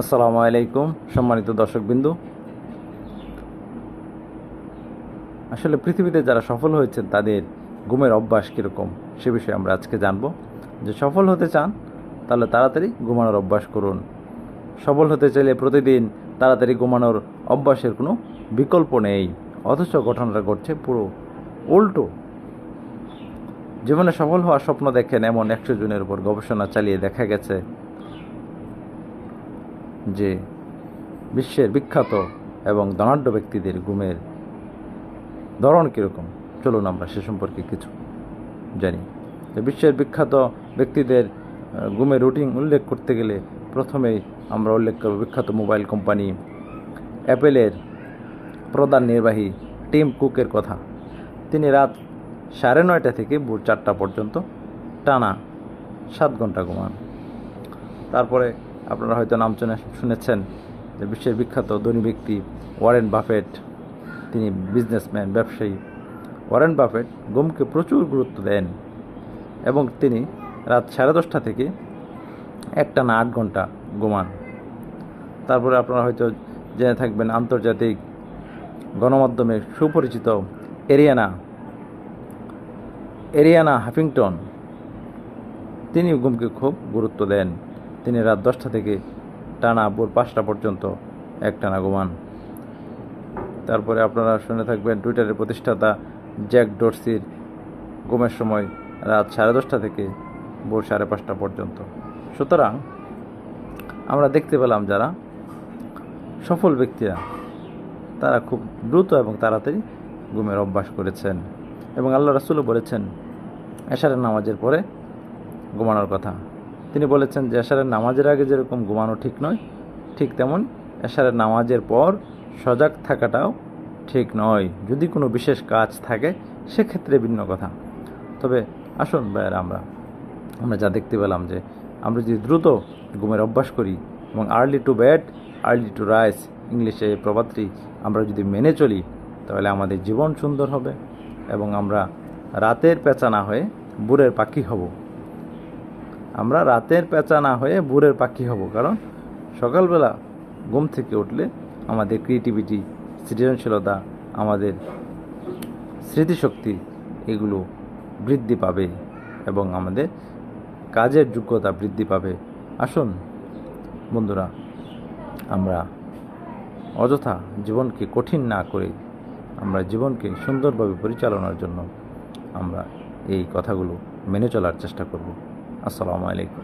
আসসালামু আলাইকুম, সম্মানিত দর্শকবিন্দু। আসলে পৃথিবীতে যারা সফল হয়েছেন, তাদের ঘুমের অভ্যাস কীরকম সে বিষয়ে আমরা আজকে জানব। যে সফল হতে চান, তাহলে তাড়াতাড়ি ঘুমানোর অভ্যাস করুন। সফল হতে চাইলে প্রতিদিন তাড়াতাড়ি ঘুমানোর অভ্যাসের কোনো বিকল্প নেই, অথচ ঘটনাটা ঘটছে পুরো উল্টো। জীবনে সফল হওয়ার স্বপ্ন দেখেন এমন একশো জনের উপর গবেষণা চালিয়ে দেখা গেছে। যে বিশ্বের বিখ্যাত এবং ধনাঢ্য ব্যক্তিদের ঘুমের ধরন কীরকম? চলুন আমরা সে সম্পর্কে কিছু জানি। বিশ্বের বিখ্যাত ব্যক্তিদের ঘুমের রুটিন উল্লেখ করতে গেলে প্রথমেই আমরা উল্লেখ করব বিখ্যাত মোবাইল কোম্পানি অ্যাপেলের প্রধান নির্বাহী টিম কুকের কথা। তিনি রাত সাড়ে নয়টা থেকে ভোর চারটা পর্যন্ত টানা সাত ঘণ্টা ঘুমান। তারপরে আপনারা হয়তো নাম শুনে শুনেছেন যে বিশ্বের বিখ্যাত ধনী ব্যক্তি ওয়ারেন বাফেট। তিনি বিজনেসম্যান ব্যবসায়ী। ওয়ারেন বাফেট ঘুমকে প্রচুর গুরুত্ব দেন এবং তিনি রাত সাড়ে দশটা থেকে একটা না আট ঘণ্টা ঘুমান। তারপরে আপনারা হয়তো জেনে থাকবেন আন্তর্জাতিক গণমাধ্যমে সুপরিচিত এরিয়ানা এরিয়ানা হাফিংটন। তিনি ঘুমকে খুব গুরুত্ব দেন। তিনি রাত দশটা থেকে টানা ভোর পাঁচটা পর্যন্ত এক টানা ঘুমান। তারপরে আপনারা শুনে থাকবেন টুইটারের প্রতিষ্ঠাতা জ্যাক ডোরসির ঘুমের সময় রাত সাড়ে দশটা থেকে ভোর সাড়ে পাঁচটা পর্যন্ত। সুতরাং আমরা দেখতে পেলাম যারা সফল ব্যক্তিরা, তারা খুব দ্রুত এবং তাড়াতাড়ি ঘুমের অভ্যাস করেছেন এবং আল্লাহ রাসুলও বলেছেন, এশারের নামাজের পরে ঘুমানোর কথা। তিনি বলেছেন যে এশারের নামাজের আগে যেরকম ঘুমানো ঠিক নয়, ঠিক তেমন এশারের নামাজের পর সজাগ থাকাটাও ঠিক নয়। যদি কোনো বিশেষ কাজ থাকে, সেক্ষেত্রে ভিন্ন কথা। তবে আসুন ভাইয়েরা আমরা আমরা যা দেখতে পেলাম যে আমরা যদি দ্রুত ঘুমের অভ্যাস করি এবং early to bed early to rise ইংলিশে এই প্রবাদটি আমরা যদি মেনে চলি, তাহলে আমাদের জীবন সুন্দর হবে এবং আমরা রাতের পেঁচা না হয়ে বুড়ের পাখি হব। আমরা রাতের পেঁচা না হয়ে ভোরের পাখি হব, কারণ সকালবেলা ঘুম থেকে উঠলে আমাদের ক্রিয়েটিভিটি সৃজনশীলতা, আমাদের স্মৃতিশক্তি এগুলো বৃদ্ধি পাবে এবং আমাদের কাজের যোগ্যতা বৃদ্ধি পাবে। আসুন বন্ধুরা, আমরা অযথা জীবনকে কঠিন না করে আমরা জীবনকে সুন্দরভাবে পরিচালনার জন্য আমরা এই কথাগুলো মেনে চলার চেষ্টা করব। আসসালামু আলাইকুম।